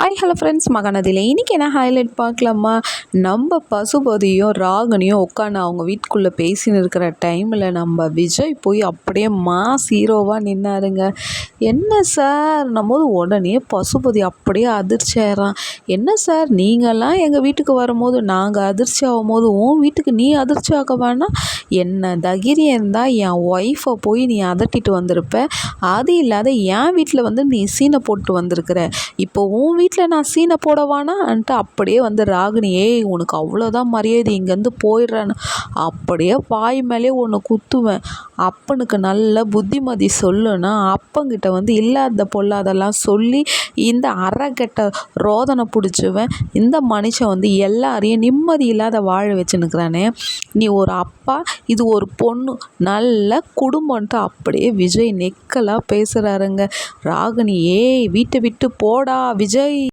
Hi hello friends மகாநதியில் இன்றைக்கி என்ன highlight பார்க்கலாமா? நம்ம பசுபதியும் ராகனியும் உட்காந்து அவங்க வீட்டுக்குள்ளே பேசின்னு இருக்கிற டைமில் நம்ம விஜய் போய் அப்படியே மாஸ் ஹீரோவாக நின்னாருங்க. என்ன சார் நம்ம உடனே பசுபதி அப்படியே அதிர்ச்சி ஆகிறான் என்ன சார் நீங்கள்லாம் எங்கள் வீட்டுக்கு வரும்போது நாங்கள் அதிர்ச்சி ஆகும் போது உன் வீட்டுக்கு நீ அதிர்ச்சி ஆக வேணா என்ன தகிரியம் இருந்தால் என் ஒய்ஃபை போய் நீ அதட்டிட்டு வந்திருப்ப. அது இல்லாத என் வீட்டில் வந்து நீ சீனை போட்டு வந்திருக்கிற. இப்போ உன் வீட்டில் நான் சீனை போடவானான்ட்டு அப்படியே வந்து ராகினி ஏய் உனக்கு அவ்வளோதான் மரியாதை இங்கேருந்து போயிடுறேன்னு. அப்படியே வாய் மேலே ஒன்று குத்துவேன். அப்பனுக்கு நல்ல புத்திமதி சொல்லுன்னா அப்பங்கிட்ட வந்து இல்லாத பொல்லாதெல்லாம் சொல்லி இந்த அறக்கெட்ட ரோதனை பிடிச்சவன். இந்த மனுஷன் வந்து எல்லாரையும் நிம்மதி இல்லாத வாழ வச்சுன்னுக்குறானே. நீ ஒரு அப்பா இது ஒரு பொண்ணு நல்ல குடும்பம்ன்ட்டு அப்படியே விஜய் நெக்கலாக பேசுகிறாருங்க ராகினி ஏய் வீட்டை விட்டு போடா விஜய்.